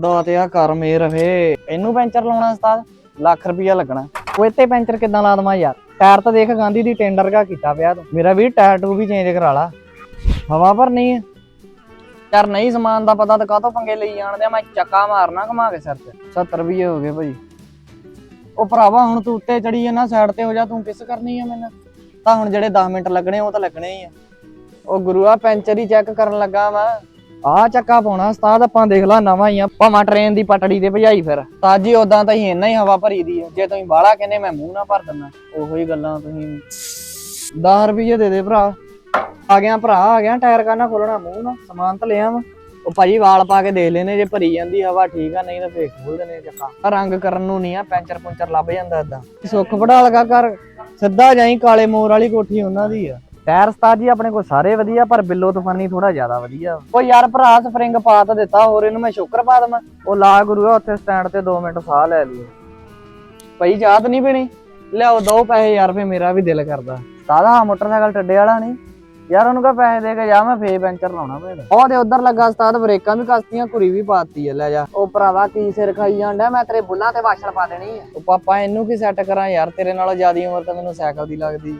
ਦਾਤਿਆ ਕਰ ਮੇਰ ਵੇ ਇਹਨੂੰ ਪੈਂਚਰ ਲਾਉਣਾ ਉਸਤਾਦ, ਲੱਖ ਰੁਪਿਆ ਲੱਗਣਾ। ਉਹ ਇੱਥੇ ਪੈਂਚਰ ਕਿੱਦਾਂ ਲਾ ਦਵਾਂ ਯਾਰ? ਟਾਇਰ ਤਾਂ ਦੇਖ ਗਾਂਧੀ ਦੀ ਟੈਂਡਰ ਕਾ ਕੀਤਾ ਪਿਆ ਤੂੰ। ਮੇਰਾ ਵੀ ਟਾਇਰ ਟੂ ਵੀ ਚੇਂਜ ਕਰਾ ਲਾ। ਹਵਾ ਭਰਨੀ ਹੈ ਯਾਰ ਨਹੀਂ ਸਮਾਨ ਦਾ ਪਤਾ ਤਾਂ ਕਾਹਤੋਂ ਪੰਗੇ ਲਈ ਜਾਣਦੇ ਆ ਮੈਂ ਚੱਕਾ ਮਾਰਨਾ ਘੁਮਾ ਕੇ ਸਿਰ ਤੇ। 70 ਰੁਪਏ ਹੋ ਗਏ ਭਾਈ। ਉਹ ਭਰਾਵਾ, ਹੁਣ ਤੂੰ ਉੱਤੇ ਚੜੀ ਜਾਣਾ ਸਾਈਡ ਤੇ ਹੋ ਜਾ, ਤੂੰ ਕਿਸ ਕਰਨੀ ਆ ਮੈਨੂੰ? ਤਾਂ ਹੁਣ ਜਿਹੜੇ 10 ਮਿੰਟ ਲੱਗਣੇ, ਉਹ ਤਾਂ ਲੱਗਣੇ ਹੀ ਆ। ਉਹ ਗੁਰੂਆ, ਪੈਂਚਰ ਹੀ ਚੈੱਕ ਕਰਨ ਲੱਗਾ ਵਾ। ਆ ਚੱਕਾ ਪਾਉਣਾ, ਉਸਤਾਦ ਆਪਾਂ ਦੇਖ ਲਾ ਨਵਾਂ ਹੀ ਆ, ਭਾਵਾਂ ਟ੍ਰੇਨ ਦੀ ਪਟੜੀ ਤੇ ਭਜਾਈ ਫਿਰ। ਤਾਜੀ ਉਦਾਂ ਤਾਂ ਹੀ ਇੰਨਾ ਹੀ ਹਵਾ ਭਰੀ ਦੀ ਆ, ਜੇ ਤੁਸੀਂ ਬਾਹਲਾ ਕਹਿੰਦੇ ਮੈਂ ਮੂੰਹ ਨਾ ਭਰ ਦਿੰਦਾ, ਉਹੋ ਹੀ ਗੱਲਾਂ ਤੁਸੀਂ। 10 ਰੁਪਏ ਦੇ ਦੇ ਭਰਾ। ਆ ਗਿਆ ਭਰਾ, ਆ ਗਿਆ ਟਾਇਰ ਕਾਨਾ ਖੋਲਣਾ, ਮੂੰਹ ਨਾ ਸਮਾਨ ਤਾਂ ਲਿਆ ਵਾ ਉਹ ਭਾਜੀ ਵਾਲ ਪਾ ਕੇ ਦੇਖ ਲੈਨੇ ਜੇ ਭਰੀ ਜਾਂਦੀ ਹਵਾ ਠੀਕ ਆ, ਨਹੀਂ ਤਾਂ ਫੇਰ ਖੋਲ ਦੇਣੇ ਚੱਕਾ। ਰੰਗ ਕਰਨ ਨੂੰ ਨਹੀਂ ਆ ਪੈਂਚਰ ਪੁੰਚਰ ਲੱਭ ਜਾਂਦਾ ਏਦਾਂ। ਸੁੱਖ ਵੜਾ ਲਗਾ ਕਰ, ਸਿੱਧਾ ਜਾਈ ਕਾਲੇ ਮੋਰ ਵਾਲੀ ਕੋਠੀ ਉਹਨਾਂ ਦੀ ਆ। ਟਾਇਰ ਉਸਤਾਦ ਜੀ ਆਪਣੇ ਕੋਲ ਸਾਰੇ ਵਧੀਆ ਪਰ ਬਿੱਲੋ ਤੂਫਾਨੀ ਥੋੜਾ ਜ਼ਿਆਦਾ ਵਧੀਆ। ਉਹ ਯਾਰ ਭਰਾ ਸਪਰਿੰਗ ਪਾ ਤਾਂ ਦਿੱਤਾ ਹੋਰ ਇਹਨੂੰ ਮੈਂ ਸ਼ੁਕਰ ਪਾ ਦਵਾਂ। ਉਹ ਲਾ ਗੁਰੂਆ ਉੱਥੇ ਸਟੈਂਡ ਤੇ 2 ਮਿੰਟ ਸਾਹ ਲੈ ਲਈ ਭਾਈ ਤਾਂ ਨਹੀਂ ਪੀਣੀ? ਲਿਆਓ ਦੋ ਪੈਸੇ ਯਾਰ ਫੇ ਮੇਰਾ ਵੀ ਦਿਲ ਕਰਦਾ। ਸਾਦਾ ਮੋਟਰਸਾਈਕਲ ਟੱਡੇ ਵਾਲਾ ਨਹੀਂ। ਯਾਰ ਉਹਨੂੰ ਕਹ ਪੈਸੇ ਦੇ ਕੇ ਜਾ ਮੈਂ ਫੇ ਪੈਂਚਰ ਲਾਉਣਾ ਪਏਗਾ ਉਹ ਤੇ ਉਧਰ ਲੱਗਾ ਉਸਤਾਦ ਬ੍ਰੇਕਾਂ ਵੀ ਕਸਤੀਆਂ ਕੁਰੀ ਵੀ ਪਾਤੀ ਐ ਲੈ ਜਾ। ਉਹ ਭਰਾਵਾ ਕੀ ਸਿਰ ਖਾਈ ਜਾਂਦਾ ਮੈਂ ਤੇਰੇ ਬੁੱਲਾਂ ਤੇ ਵਾਸ਼ਲ ਪਾ ਦੇਣੀ ਆ ਉਹ ਪਾਪਾ ਇਹਨੂੰ ਕੀ ਸੈੱਟ ਕਰਾਂ? ਯਾਰ ਤੇਰੇ ਨਾਲੋਂ ਜ਼ਿਆਦੀ ਉਮਰ ਤਾਂ ਮੈਨੂੰ ਸਾਈਕਲ ਦੀ ਲੱਗਦੀ।